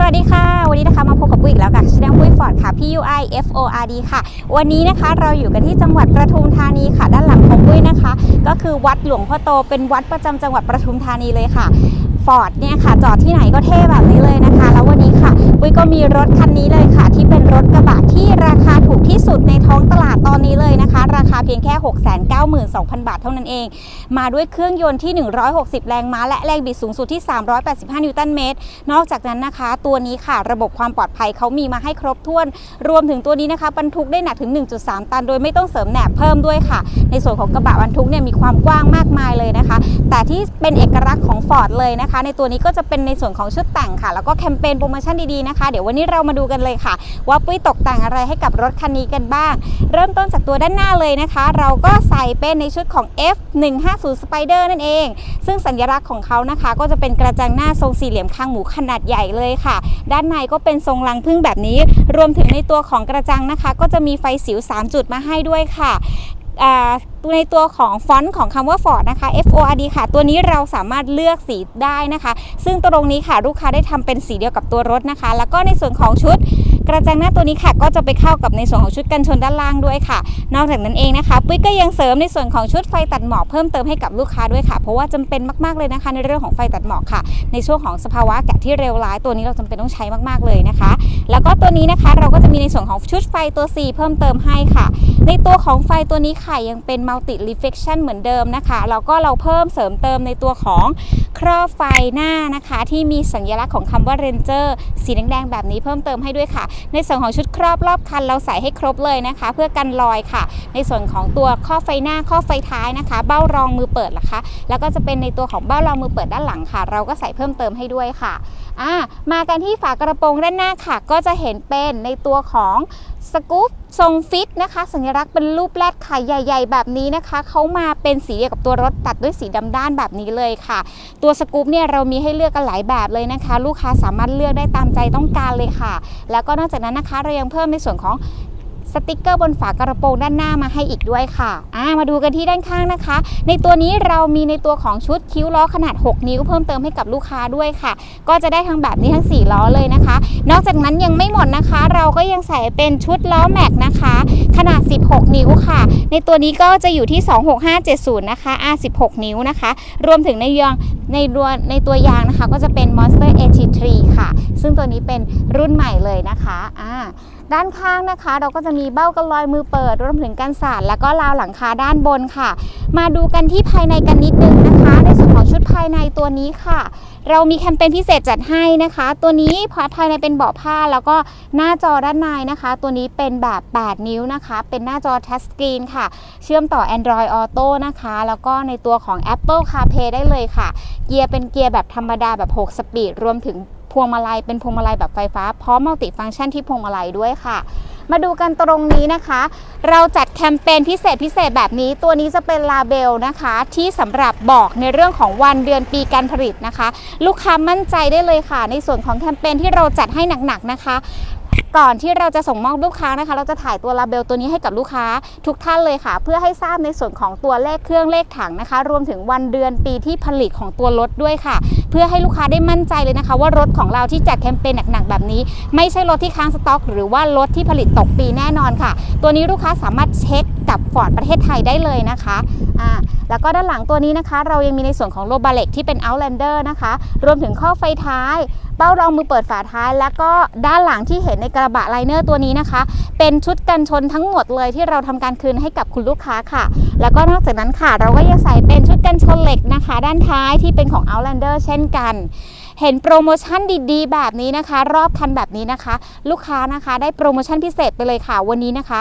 สวัสดีค่ะ วันนี้นะคะมาพบกับปุ้ยอีกแล้วกับชแนลปุ้ยฟอร์ดค่ะ P U I F O R D ค่ะ วันนี้นะคะเราอยู่กันที่จังหวัดประทุมธานีค่ะ ด้านหลังของปุ้ยนะคะ ก็คือวัดหลวงพ่อโตเป็นวัดประจำจังหวัดประทุมธานีเลยค่ะฟอร์ดเนี่ยค่ะ จอดที่ไหนก็เท่แบบนี้เลยนะคะ แล้ววันนี้ค่ะ ปุ้ยก็มีรถคันนี้เลยค่ะ ที่เป็นรถกระบะที่ราคาถูกที่สุดในท้องตลาดตอนนี้เลยนะคะ ราคาเพียงแค่ 692,000 บาทเท่านั้นเอง มาด้วยเครื่องยนต์ที่ 160 แรงม้า และแรงบิดสูงสุดที่ 385 นิวตันเมตร นอกจากนั้นนะคะ ตัวนี้ค่ะระบบความปลอดภัยเขามีมาให้ครบถ้วน รวมถึงตัวนี้นะคะบรรทุกได้หนักถึง 1.3 ตัน โดยไม่ต้องเสริมแหนบเพิ่มด้วยค่ะ ในส่วนของกระบะบรรทุกเนี่ยมีความกว้างมากมายเลยนะคะ แต่ที่เป็นเอกลักษณ์ของ Ford เลยนะคะ ในตัวนี้ก็จะเป็นในส่วนของชุดแต่งค่ะ แล้วก็แคมเปญโปรโมชั่นดีๆนะคะ เดี๋ยววันนี้เรามาดูกันเลยค่ะว่าปุ้ยตกแต่งอะไรให้กับรถคันนี้กันบ้าง เริ่มต้นจากตัวด้านหน้าเลยนะคะ เราก็ใส่เป็นในชุดของ F150 Spider นั่นเอง ซึ่งสัญลักษณ์ของเขานะคะ ก็จะเป็นกระจังหน้าทรงสี่เหลี่ยมคางหมูขนาดใหญ่เลยค่ะ ด้านในก็เป็นทรงรังพึ่งแบบนี้ รวมถึงในตัวของกระจังนะคะ ก็จะมีไฟสิว 3 จุดมาให้ด้วยค่ะ ในตัวของฟอนต์ของคำว่า Ford นะคะ F O R D ค่ะ ตัวนี้เราสามารถเลือกสีได้นะคะ ซึ่งตรงนี้ค่ะลูกค้าได้ทำเป็นสีเดียวกับตัวรถนะคะ แล้วก็ในส่วนของชุดกระจังหน้าตัวนี้ค่ะ ก็จะไปเข้ากับในส่วนของชุดกันชนด้านล่างด้วยค่ะ นอกจากนั้นเองนะคะ ปุ้ยก็ยังเสริมในส่วนของชุดไฟตัดหมอกเพิ่มเติมให้กับลูกค้าด้วยค่ะ เพราะว่าจำเป็นมากๆเลยนะคะ ในเรื่องของไฟตัดหมอกค่ะ ในช่วงของสภาวะอากาศที่เร็วร้ายตัวนี้เราจำเป็นต้องใช้มากๆเลยนะคะ แล้วก็ตัวนี้นะคะเราก็จะมีในส่วนของชุดไฟตัว C เพิ่มเติมให้ค่ะ ในตัวของไฟตัวนี้ค่ะยังเป็น multi reflection เหมือนเดิมนะคะแล้วก็เราเพิ่มเสริมเติมในตัวของครอบไฟหน้านะคะ ที่มีสัญลักษณ์ของคำว่า Ranger สีแดงๆแบบนี้เพิ่มเติมให้ด้วยค่ะ ในส่วนของชุดครอบรอบคันเราใส่ให้ครบเลยนะคะ เพื่อกันรอยค่ะ ในส่วนของตัวข้อไฟหน้าข้อไฟท้ายนะคะ เบ้ารองมือเปิดนะคะ แล้วก็จะเป็นในตัวของเบ้ารองมือเปิดด้านหลังค่ะ เราก็ใส่เพิ่มเติมให้ด้วยค่ะอ่ามากันที่ฝากระโปรงด้านหน้าค่ะ ก็จะเห็นเป็นในตัวของสกู๊ปทรงฟิตนะคะ สัญลักษณ์เป็นรูปแรดไข่ใหญ่ ๆ แบบนี้นะคะเขามาเป็นสีเดียวกับตัวรถตัดด้วยสีดำด้านแบบนี้เลยค่ะ ตัวสกู๊ปเนี่ยเรามีให้เลือกกันหลายแบบเลยนะคะ ลูกค้าสามารถเลือกได้ตามใจต้องการเลยค่ะ แล้วก็นอกจากนั้นนะคะเรายังเพิ่มในส่วนของ สติกเกอร์บนฝากระโปรงด้านหน้ามาให้อีกด้วยค่ะอ่ามาดูกันที่ด้านข้างนะคะ ในตัวนี้เรามีในตัวของชุดคิ้วล้อขนาด 6 นิ้วเพิ่มเติมให้กับลูกค้าด้วยค่ะ ก็จะได้ทั้งแบบนี้ทั้ง 4 ล้อเลยนะคะ นอกจากนั้นยังไม่หมดนะคะ เราก็ยังใส่เป็นชุดล้อแม็กนะคะ ขนาด 16 นิ้วค่ะ ในตัวนี้ก็จะอยู่ที่ 26570 นะคะ R16 นิ้วนะคะ รวมถึงในยางในรวนในตัวยางนะคะ ก็จะเป็น Monster AT3 ค่ะ ซึ่งตัวนี้เป็นรุ่นใหม่เลยนะคะอ่า ด้านข้างนะคะ เราก็จะมีเบ้ากันลอยมือเปิดรวมถึงกันสาดแล้วก็ราวหลังคาด้านบนค่ะ มาดูกันที่ภายในกันนิดนึงนะคะ ในส่วนของชุดภายในตัวนี้ค่ะ เรามีแคมเปญพิเศษจัดให้นะคะ ตัวนี้พาภายในเป็นเบาะผ้า แล้วก็หน้าจอด้านในนะคะ ตัวนี้เป็นแบบ 8 นิ้วนะคะ เป็นหน้าจอทัชสกรีนค่ะ เชื่อมต่อ Android Auto นะคะ แล้วก็ในตัวของ Apple CarPlay ได้เลยค่ะ เกียร์เป็นเกียร์แบบธรรมดาแบบ 6 สปีดรวมถึง พวงมาลัยเป็นพวงมาลัยแบบไฟฟ้าพร้อมมัลติฟังก์ชันที่พวงมาลัยด้วยค่ะ มาดูกันตรงนี้นะคะ เราจัดแคมเปญพิเศษพิเศษแบบนี้ ตัวนี้จะเป็นลาเบลนะคะ ที่สำหรับบอกในเรื่องของวันเดือนปีการผลิตนะคะ ลูกค้ามั่นใจได้เลยค่ะ ในส่วนของแคมเปญที่เราจัดให้หนักๆนะคะก่อนที่เราจะส่งมอบลูกค้านะคะ เราจะถ่ายตัวลาเบลตัวนี้ให้กับลูกค้าทุกท่านเลยค่ะ เพื่อให้ทราบในส่วนของตัวเลขเครื่องเลขถังนะคะ รวมถึงวันเดือนปีที่ผลิตของตัวรถด้วยค่ะ เพื่อให้ลูกค้าได้มั่นใจเลยนะคะ ว่ารถของเราที่จัดแคมเปญหนักๆแบบนี้ ไม่ใช่รถที่ค้างสต็อก หรือว่ารถที่ผลิตตกปีแน่นอนค่ะ ตัวนี้ลูกค้าสามารถเช็คกับฟอร์ดประเทศไทยได้เลยนะคะอ่าแล้วก็ด้านหลังตัวนี้นะคะ เรายังมีในส่วนของโลบาเล็กที่เป็น Outlander นะคะ รวมถึงข้อไฟท้ายเป้ารองมือเปิดฝาท้าย แล้วก็ด้านหลังที่เห็นในกระบะไลเนอร์ตัวนี้นะคะ เป็นชุดกันชนทั้งหมดเลยที่เราทำการคืนให้กับคุณลูกค้าค่ะ แล้วก็นอกจากนั้นค่ะ เราก็ยังใส่เป็นชุดกันชนเหล็กนะคะ ด้านท้ายที่เป็นของ Outlander เช่นกัน เห็นโปรโมชั่นดีๆ แบบนี้นะคะ รอบคันแบบนี้นะคะ ลูกค้านะคะได้โปรโมชั่นพิเศษไปเลยค่ะวันนี้นะคะ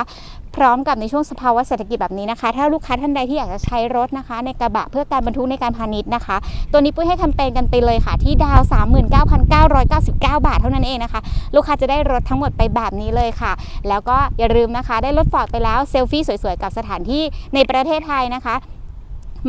พร้อมกับในช่วงสภาวะเศรษฐกิจแบบนี้นะคะ ถ้าลูกค้าท่านใดที่อยากจะใช้รถนะคะ ในกระบะเพื่อการบรรทุกในการพาณิชย์นะคะ ตัวนี้ปุ้ยให้แคมเปญกันไปเลยค่ะ ที่ดาว 39,999 บาทเท่านั้นเองนะคะ ลูกค้าจะได้รถทั้งหมดไปแบบนี้เลยค่ะ แล้วก็อย่าลืมนะคะ ได้รถฟอร์ดไปแล้วเซลฟี่สวยๆกับสถานที่ในประเทศไทยนะคะ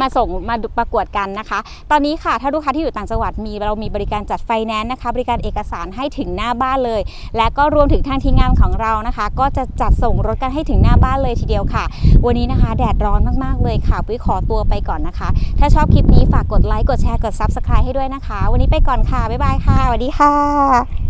มาส่งมาประกวดกันนะคะ ตอนนี้ค่ะถ้าลูกค้าที่อยู่ต่างจังหวัดมีเรามีบริการจัดไฟแนนซ์นะคะ บริการเอกสารให้ถึงหน้าบ้านเลย และก็รวมถึงทางทีมงานของเรานะคะ ก็จะจัดส่งรถกันให้ถึงหน้าบ้านเลยทีเดียวค่ะ วันนี้นะคะ แดดร้อนมากๆเลยค่ะปุ้ยขอตัวไปก่อนนะคะ ถ้าชอบคลิปนี้ฝากกดไลค์กดแชร์กด Subscribe ให้ด้วยนะคะ วันนี้ไปก่อนค่ะบ๊ายบายค่ะสวัสดีค่ะ